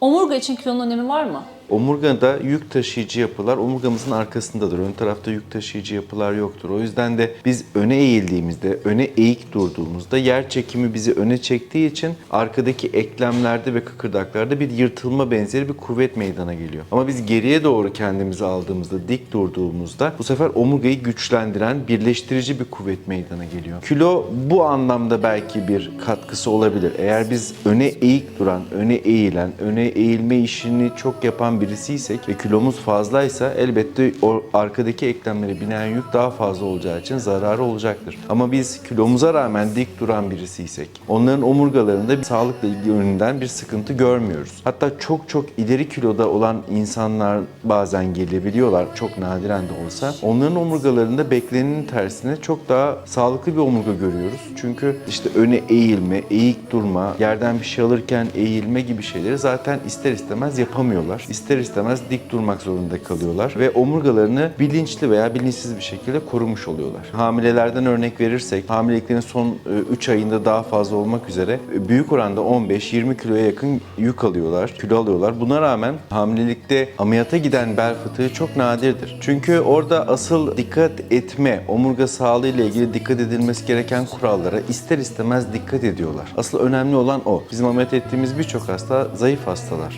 Omurga için kilonun önemi var mı? Omurgada yük taşıyıcı yapılar omurgamızın arkasındadır. Ön tarafta yük taşıyıcı yapılar yoktur. O yüzden de biz öne eğildiğimizde, öne eğik durduğumuzda yer çekimi bizi öne çektiği için arkadaki eklemlerde ve kıkırdaklarda bir yırtılma benzeri bir kuvvet meydana geliyor. Ama biz geriye doğru kendimizi aldığımızda, dik durduğumuzda bu sefer omurgayı güçlendiren, birleştirici bir kuvvet meydana geliyor. Kilo bu anlamda belki bir katkısı olabilir. Eğer biz öne eğik duran, öne eğilen, öne eğilme işini çok yapan birisiysek ve kilomuz fazlaysa elbette o arkadaki eklemlere binen yük daha fazla olacağı için zararı olacaktır. Ama biz kilomuza rağmen dik duran birisiysek onların omurgalarında bir sağlıkla ilgili yönünden bir sıkıntı görmüyoruz. Hatta çok çok ileri kiloda olan insanlar bazen gelebiliyorlar çok nadiren de olsa. Onların omurgalarında beklenenin tersine çok daha sağlıklı bir omurga görüyoruz. Çünkü işte öne eğilme, eğik durma, yerden bir şey alırken eğilme gibi şeyleri zaten ister istemez yapamıyorlar. İster istemez dik durmak zorunda kalıyorlar ve omurgalarını bilinçli veya bilinçsiz bir şekilde korumuş oluyorlar. Hamilelerden örnek verirsek, hamileliklerin son 3 ayında daha fazla olmak üzere e, büyük oranda 15-20 kiloya yakın yük alıyorlar, kilo alıyorlar. Buna rağmen hamilelikte ameliyata giden bel fıtığı çok nadirdir. Çünkü orada asıl dikkat etme, omurga sağlığı ile ilgili dikkat edilmesi gereken kurallara ister istemez dikkat ediyorlar. Asıl önemli olan o. Bizim ameliyat ettiğimiz birçok hasta zayıf hastalar.